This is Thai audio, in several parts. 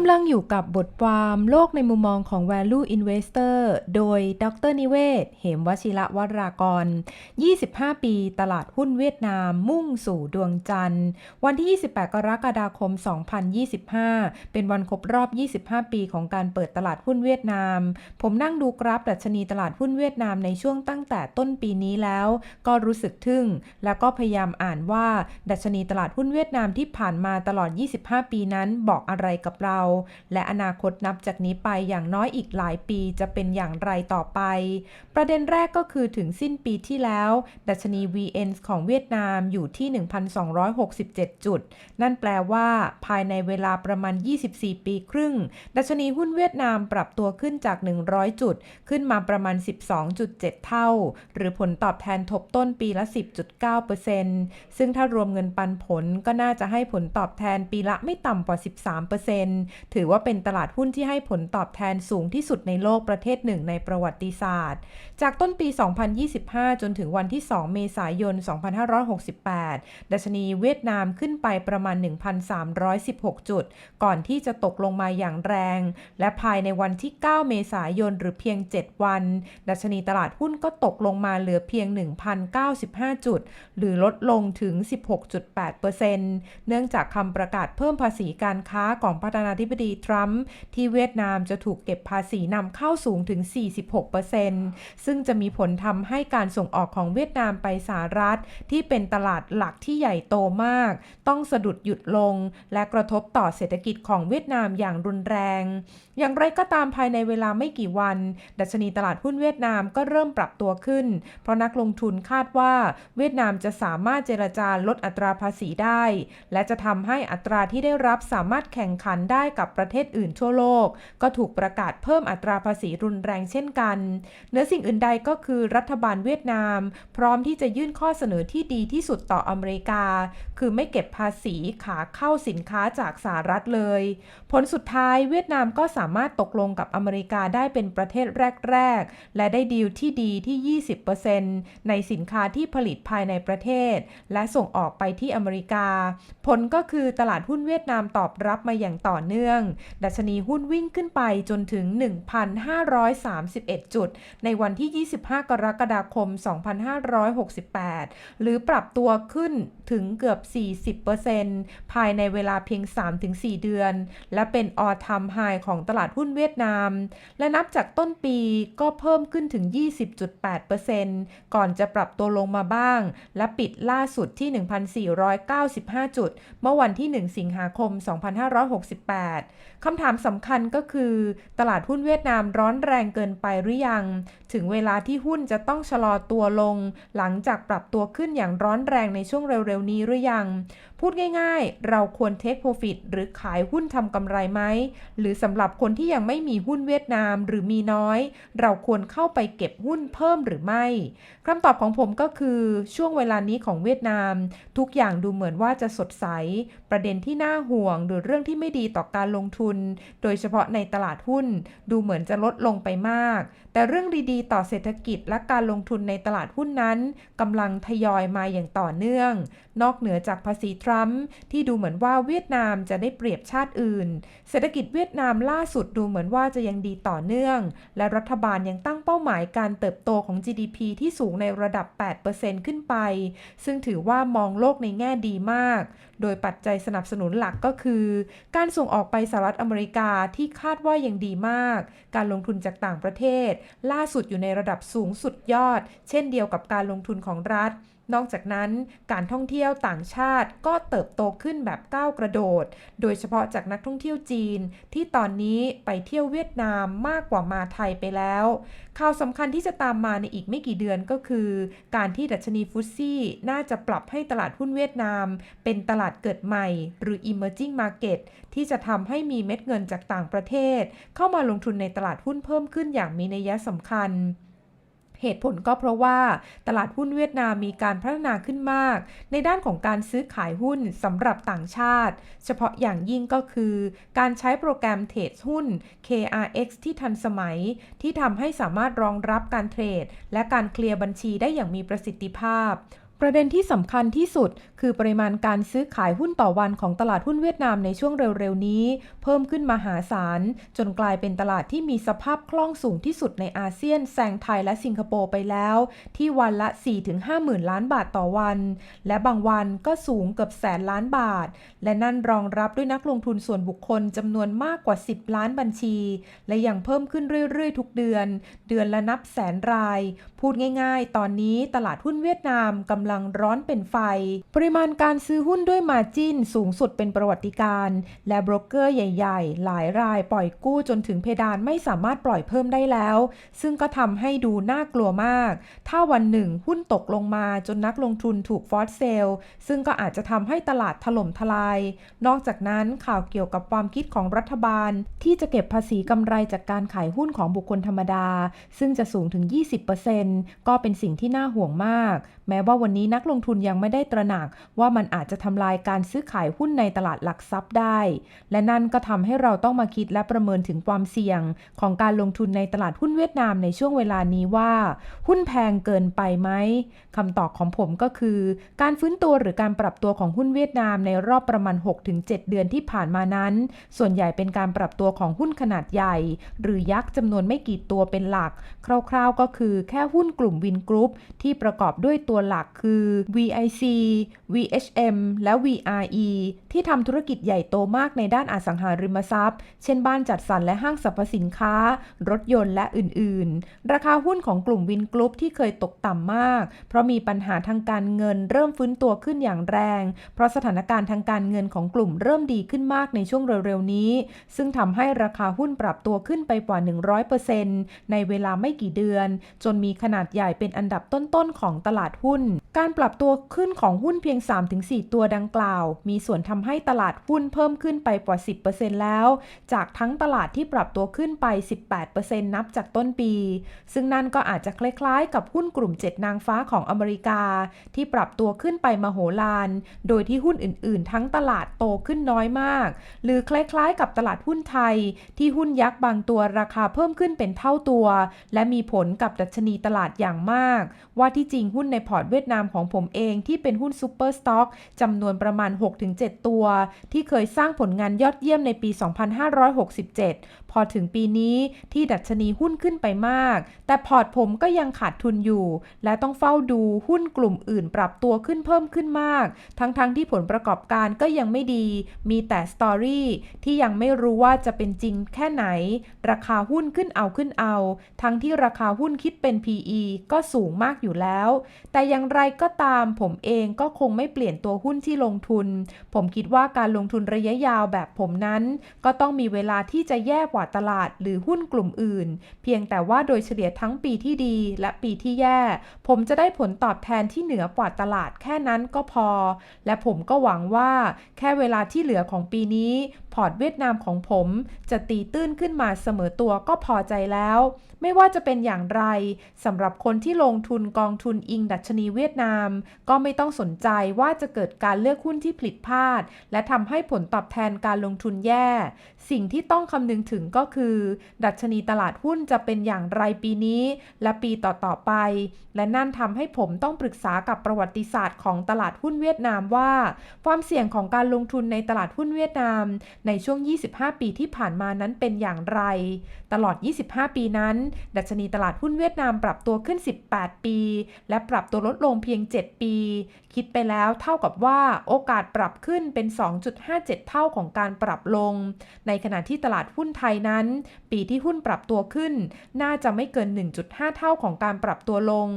กำลังอยู่กับบทความโลกในมุมมองของ Value Investor โดยดรนิเวศ เหมวชิระวรากร 25 ปีตลาดหุ้นเวียดนาม มุ่งสู่ดวงจันทร์ วันที่ 28 กรกฎาคม 2025 เป็นวันครบรอบ 25 ปีของการเปิดตลาดหุ้นเวียดนาม ผมนั่งดูกราฟดัชนีตลาดหุ้นเวียดนามในช่วงตั้งแต่ต้นปีนี้แล้ว ก็รู้สึกทึ่ง แล้วก็พยายามอ่านว่า ดัชนีตลาดหุ้นเวียดนามที่ผ่านมาตลอด 25 ปีนั้นบอกอะไรกับเราและอนาคตนับจากนี้ไปอย่างน้อยอีกหลายปีจะเป็นอย่างไรต่อไป ประเด็นแรกก็คือถึงสิ้นปีที่แล้ว ดัชนี VN ของเวียดนามอยู่ที่ 1,267 จุด นั่นแปลว่า ภายในเวลาประมาณ 24 ปีครึ่ง ดัชนีหุ้นเวียดนามปรับตัวขึ้นจาก 100 จุด ขึ้นมาประมาณ 12.7 เท่า หรือผลตอบแทนทบต้นปีละ 10.9%ซึ่งถ้ารวมเงินปันผลก็น่าจะให้ผลตอบแทนปีละไม่ต่ำกว่า 13%ถือว่าเป็นตลาดหุ้นที่ให้ผลตอบแทนสูงที่สุดในโลกประเทศหนึ่งในประวัติศาสตร์ จากต้นปี 2025 จนถึงวันที่ 2 เมษายน 2568 ดัชนีเวียดนามขึ้นไปประมาณ 1,316 จุด ก่อนที่จะตกลงมาอย่างแรง และภายในวันที่ 9 เมษายนหรือเพียง 7 วัน ดัชนีตลาดหุ้นก็ตกลงมาเหลือเพียง 1,095 จุด หรือลดลงถึง 16.8%เนื่องจากคำประกาศเพิ่มภาษีการค้าของประธานาธิบดีทรัมป์ที่เวียดนามจะถูกเก็บภาษีนำเข้าสูงถึง 46%ซึ่งจะมีผลทำให้การส่งออกของเวียดนามไปสหรัฐ ที่เป็นตลาดหลักที่ใหญ่โตมาก ต้องสะดุดหยุดลง และกระทบต่อเศรษฐกิจของเวียดนามอย่างรุนแรง อย่างไรก็ตามภายในเวลาไม่กี่วัน ดัชนีตลาดหุ้นเวียดนามก็เริ่มปรับตัวขึ้น เพราะนักลงทุนคาดว่าเวียดนามจะสามารถเจรจาลดอัตราภาษีได้ และจะทำให้อัตราที่ได้รับสามารถแข่งขันได้กับประเทศอื่นทั่วโลก ก็ถูกประกาศเพิ่มอัตราภาษีรุนแรงเช่นกันเหนือสิ่งอื่นใดก็คือรัฐบาลเวียดนาม พร้อมที่จะยื่นข้อเสนอที่ดีที่สุดต่ออเมริกา คือไม่เก็บภาษีขาเข้าสินค้าจากสหรัฐเลย ผลสุดท้ายเวียดนามก็สามารถตกลงกับอเมริกาได้เป็นประเทศแรก ๆ และได้ดีลที่ดีที่ 20%ในสินค้าที่ผลิตภายในประเทศ และส่งออกไปที่อเมริกา ผลก็คือตลาดหุ้นเวียดนามตอบรับมาอย่างต่อเนื่องดัชนีหุ้นวิ่งขึ้นไปจนถึง 1,531 จุด ในวันที่ 25 กรกฎาคม 2568 หรือปรับตัวขึ้นถึงเกือบ 40%ภายในเวลาเพียง 3-4 เดือน และเป็นออทามไฮของตลาดหุ้นเวียดนาม และนับจากต้นปีก็เพิ่มขึ้นถึง 20.8%ก่อนจะปรับตัวลงมาบ้าง และปิดล่าสุดที่ 1,495 จุด เมื่อวันที่ 1 สิงหาคม 2568คำถามสำคัญก็คือ ตลาดหุ้นเวียดนามร้อนแรงเกินไปหรือยัง ถึงเวลาที่หุ้นจะต้องชะลอตัวลง หลังจากปรับตัวขึ้นอย่างร้อนแรงในช่วงเร็วๆ นี้หรือยัง พูดง่ายๆ เราควรเทคโปรฟิตหรือขายหุ้นทำกำไรไหม หรือสำหรับคนที่ยังไม่มีหุ้นเวียดนามหรือมีน้อย เราควรเข้าไปเก็บหุ้นเพิ่มหรือไม่คำตอบของผมก็คือช่วงเวลานี้ของเวียดนาม ทุกอย่างดูเหมือนว่าจะสดใส ประเด็นที่น่าห่วงหรือเรื่องที่ไม่ดีต่อการการลงทุน โดยเฉพาะในตลาดหุ้น ดูเหมือนจะลดลงไปมาก แต่เรื่องดีๆ ต่อเศรษฐกิจและการลงทุนในตลาดหุ้นนั้นกำลังทยอยมาอย่างต่อเนื่อง นอกเหนือจากภาษีทรัมป์ที่ดูเหมือนว่าเวียดนามจะได้เปรียบชาติอื่น เศรษฐกิจเวียดนามล่าสุดดูเหมือนว่าจะยังดีต่อเนื่อง และรัฐบาลยังตั้งเป้าหมายการเติบโตของ GDP ที่สูงในระดับ 8%ขึ้นไป ซึ่งถือว่ามองโลกในแง่ดีมาก โดยปัจจัยสนับสนุนหลักก็คือ การส่งออกไปสหรัฐอเมริกาที่คาดว่ายังดีมาก การลงทุนจากต่างประเทศ ล่าสุดอยู่ในระดับสูงสุดยอด เช่นเดียวกับการลงทุนของรัฐ นอกจากนั้นการท่องเที่ยวต่างชาติก็เติบโตขึ้นแบบก้าวกระโดด โดยเฉพาะจากนักท่องเที่ยวจีน ที่ตอนนี้ไปเที่ยวเวียดนามมากกว่ามาไทยไปแล้วข่าวสำคัญที่จะตามมาในอีกไม่กี่เดือนก็คือ การที่ดัชนีฟุตซี่น่าจะปรับให้ตลาดหุ้นเวียดนาม เป็นตลาดเกิดใหม่ หรือ emerging market ที่จะทำให้มีเม็ดเงินจากต่างประเทศ เข้ามาลงทุนในตลาดหุ้นเพิ่มขึ้นอย่างมีนัยสำคัญ เหตุผลก็เพราะว่าตลาดหุ้นเวียดนามมีการพัฒนาขึ้นมาก ในด้านของการซื้อขายหุ้นสำหรับต่างชาติ เฉพาะอย่างยิ่งก็คือ การใช้โปรแกรมเทรดหุ้น KRX ที่ทันสมัย ที่ทำให้สามารถรองรับการเทรด และการเคลียร์บัญชีได้อย่างมีประสิทธิภาพ ประเด็นที่สำคัญที่สุด คือปริมาณการซื้อขายหุ้นต่อวันของตลาดหุ้นเวียดนามในช่วงเร็วๆ นี้ เพิ่มขึ้นมหาศาล จนกลายเป็นตลาดที่มีสภาพคล่องสูงที่สุดในอาเซียนแซงไทยและสิงคโปร์ไปแล้ว ที่วันละ 4-5หมื่นล้านบาทต่อวัน และบางวันก็สูงเกือบแสนล้านบาท และนั่นรองรับด้วยนักลงทุนส่วนบุคคลจำนวนมากกว่า 10 ล้านบัญชี และยังเพิ่มขึ้นเรื่อยๆ ทุกเดือน เดือนละนับแสนราย พูดง่าย ๆ ตอนนี้ตลาดหุ้นเวียดนามกำลังร้อนเป็นไฟ ปริมาณการซื้อหุ้นด้วยมาจินสูงสุดเป็นประวัติการณ์และบรกเกอร์ใหญ่ ๆ หลายรายปล่อยกู้จนถึงเพดานไม่สามารถปล่อยเพิ่มได้แล้ว ซึ่งก็ทำให้ดูน่ากลัวมาก ถ้าวันหนึ่งหุ้นตกลงมาจนนักลงทุนถูกฟอร์สเซลซึ่งก็อาจจะทำให้ตลาดถล่มทลาย นอกจากนั้นข่าวเกี่ยวกับความคิดของรัฐบาล ที่จะเก็บภาษีกำไรจากการขายหุ้นของบุคคลธรรมดา ซึ่งจะสูงถึง 20%ก็เป็นสิ่งที่น่าห่วงมาก แม้ว่าวันนี้นักลงทุนยังไม่ได้ตระหนักว่ามันอาจจะทำลายการซื้อขายหุ้นในตลาดหลักทรัพย์ได้ และนั่นก็ทำให้เราต้องมาคิดและประเมินถึงความเสี่ยง ของการลงทุนในตลาดหุ้นเวียดนามในช่วงเวลานี้ว่า หุ้นแพงเกินไปไหมคำตอบของผมก็คือ การฟื้นตัวหรือการปรับตัวของหุ้นเวียดนามในรอบประมาณ 6-7 เดือนที่ผ่านมานั้น ส่วนใหญ่เป็นการปรับตัวของหุ้นขนาดใหญ่ หรือยักษ์จำนวนไม่กี่ตัวเป็นหลัก คร่าวๆก็คือแค่หุ้นกลุ่มวินกรุ๊ปที่ประกอบด้วยตัวหลักคืคือ VIC VHM และ VRE ที่ทำธุรกิจใหญ่โตมากในด้านอสังหาริมทรัพย์ เช่นบ้านจัดสรรและห้างสรรพสินค้า รถยนต์และอื่น ๆ ราคาหุ้นของกลุ่มวินกรุ๊ปที่เคยตกต่ำมาก เพราะมีปัญหาทางการเงินเริ่มฟื้นตัวขึ้นอย่างแรง เพราะสถานการณ์ทางการเงินของกลุ่มเริ่มดีขึ้นมากในช่วงเร็ว ๆ นี้ ซึ่งทำให้ราคาหุ้นปรับตัวขึ้นไปกว่า 100%ในเวลาไม่กี่เดือน จนมีขนาดใหญ่เป็นอันดับต้น ๆ ของตลาดหุ้นการปรับตัวขึ้นของหุ้นเพียง 3-4 ตัวดังกล่าว มีส่วนทำให้ตลาดหุ้นเพิ่มขึ้นไปกว่า 10%แล้ว จากทั้งตลาดที่ปรับตัวขึ้นไป 18%นับจากต้นปี ซึ่งนั่นก็อาจจะคล้ายๆ กับหุ้นกลุ่ม 7 นางฟ้าของอเมริกา ที่ปรับตัวขึ้นไปมโหฬารโดยที่หุ้นอื่นๆ ทั้งตลาดโตขึ้นน้อยมาก หรือคล้ายๆ กับตลาดหุ้นไทย ที่หุ้นยักษ์บางตัวราคาเพิ่มขึ้นเป็นเท่าตัว และมีผลกับดัชนีตลาดอย่างมาก ว่าที่จริงหุ้นในพอร์ตเวียดนามของผมเองที่เป็นหุ้นซูเปอร์สต็อกจำนวนประมาณ 6-7 ตัว ที่เคยสร้างผลงานยอดเยี่ยมในปี 2567พอถึงปีนี้ที่ดัชนีหุ้นขึ้นไปมาก แต่พอร์ตผมก็ยังขาดทุนอยู่ และต้องเฝ้าดูหุ้นกลุ่มอื่นปรับตัวขึ้นเพิ่มขึ้นมาก ทั้งๆทที่ผลประกอบการก็ยังไม่ดี มีแต่สตอรี่ที่ยังไม่รู้ว่าจะเป็นจริงแค่ไหน ราคาหุ้นขึ้นเอาขึ้นเอา ทั้งที่ราคาหุ้นคิดเป็น PE ก็สูงมากอยู่แล้ว แต่อย่างไรก็ตามผมเองก็คงไม่เปลี่ยนตัวหุ้นที่ลงทุน ผมคิดว่าการลงทุนระยะยาวแบบผมนั้น ก็ต้องมีเวลาที่จะแย่กว่าตลาดหรือหุ้นกลุ่มอื่น เพียงแต่ว่าโดยเฉลี่ยทั้งปีที่ดีและปีที่แย่ ผมจะได้ผลตอบแทนที่เหนือกว่าตลาดแค่นั้นก็พอ และผมก็หวังว่าแค่เวลาที่เหลือของปีนี้ พอร์ตเวียดนามของผมจะตีตื้นขึ้นมาเสมอตัวก็พอใจแล้ว ไม่ว่าจะเป็นอย่างไรสำหรับคนที่ลงทุนกองทุนอิงดัชนีเวียดนาม ก็ไม่ต้องสนใจว่าจะเกิดการเลือกหุ้นที่ผิดพลาด และทำให้ผลตอบแทนการลงทุนแย่ สิ่งที่ต้องคำนึงถึงก็คือ ดัชนีตลาดหุ้นจะเป็นอย่างไรปีนี้ และปีต่อๆไป และนั่นทำให้ผมต้องปรึกษากับประวัติศาสตร์ของตลาดหุ้นเวียดนามว่า ความเสี่ยงของการลงทุนในตลาดหุ้นเวียดนาม ในช่วง 25 ปีที่ผ่านมานั้นเป็นอย่างไร ตลอด 25 ปีนั้น ดัชนีตลาดหุ้นเวียดนามปรับตัวขึ้น 18 ปี และปรับตัวลดลงเพียง 7 ปี คิดไปแล้วเท่ากับว่าโอกาสปรับขึ้นเป็น 2.57 เท่าของการปรับลง ในขณะที่ตลาดหุ้นไทยนั้น ปีที่หุ้นปรับตัวขึ้น น่าจะไม่เกิน 1.5 เท่าของการปรับตัวลง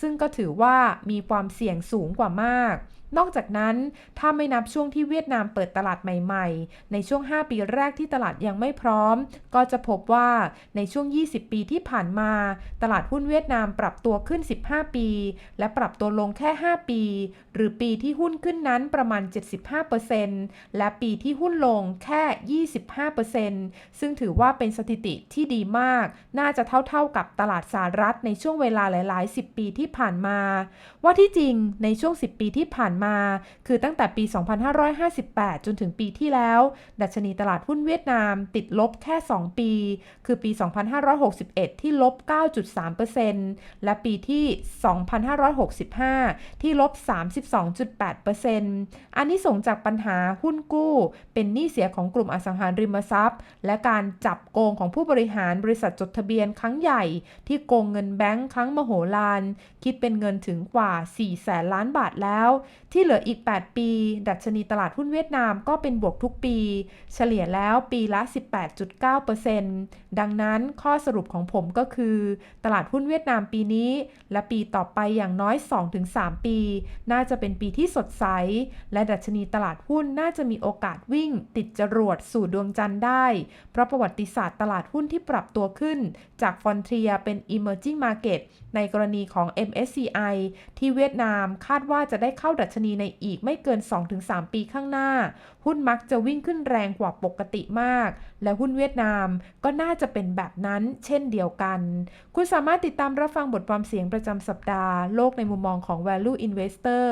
ซึ่งก็ถือว่ามีความเสี่ยงสูงกว่ามาก นอกจากนั้น ถ้าไม่นับช่วงที่เวียดนามเปิดตลาดใหม่ๆ ในช่วง 5 ปีแรกที่ตลาดยังไม่พร้อม ก็จะพบว่าในช่วง 20 ปีที่ผ่านมา ตลาดหุ้นเวียดนามปรับตัวขึ้น 15 ปี และปรับตัวลงแค่ 5 ปี หรือปีที่หุ้นขึ้นนั้นประมาณ 75%และปีที่หุ้นลงแค่ 25%ซึ่งถือว่าเป็นสถิติที่ดีมาก น่าจะเท่าๆกับตลาดสหรัฐในช่วงเวลาหลาย ๆ 10 ปีที่ผ่านมา ว่าที่จริงในช่วง 10 ปีที่ผ่านมา คือตั้งแต่ปี 2558 จนถึงปีที่แล้ว ดัชนีตลาดหุ้นเวียดนามติดลบแค่ 2 ปี คือปี 2561 ที่ลบ 9.3%และปีที่ 2565 ที่ลบ 32.8%อันนี้ส่งจากปัญหาหุ้นกู้ เป็นหนี้เสียของกลุ่มอสังหาริมทรัพย์ และการจับโกงของผู้บริหารบริษัทจดทะเบียนครั้งใหญ่ ที่โกงเงินแบงค์ครั้งมโหฬารคิดเป็นเงินถึงกว่า 4 แสนล้านบาทแล้วที่เหลืออีก 8 ปี ดัชนีตลาดหุ้นเวียดนามก็เป็นบวกทุกปี เฉลี่ยแล้วปีละ 18.9%ดังนั้นข้อสรุปของผมก็คือ ตลาดหุ้นเวียดนามปีนี้ และปีต่อไปอย่างน้อย 2-3 ปี น่าจะเป็นปีที่สดใส และดัชนีตลาดหุ้นน่าจะมีโอกาสวิ่ง ติดจรวดสู่ดวงจันทร์ได้ เพราะประวัติศาสตร์ตลาดหุ้นที่ปรับตัวขึ้น จากฟอนเทียเป็น emerging market ในกรณีของ MSCI ที่เวียดนามคาดว่าจะได้เข้าดัชนีในอีกไม่เกิน 2-3 ปีข้างหน้า หุ้นมักจะวิ่งขึ้นแรงกว่าปกติมาก และหุ้นเวียดนามก็น่าจะเป็นแบบนั้นเช่นเดียวกัน คุณสามารถติดตามรับฟังบทความเสียงประจำสัปดาห์ โลกในมุมมองของ Value Investor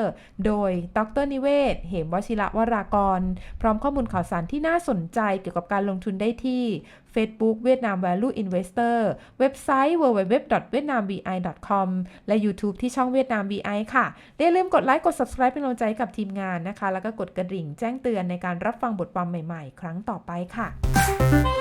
โดย ดรนิเวศ เหมวชิระวรากร พร้อมข้อมูลข่าวสารที่น่าสนใจเกี่ยวกับการลงทุนได้ที่ Facebook เวียดนาม Value Investor เว็บไซต์ www.vietnamvi.com และ YouTube ที่ช่องเวียดนาม VI ค่ะ อย่าลืมกดไลค์ กด subscribe เป็นกำลังใจกับทีมงานนะคะ แล้วก็กดกระดิ่งแจ้งเตือนในการรับฟังบทความใหม่ ๆ ครั้งต่อไปค่ะ Thank you.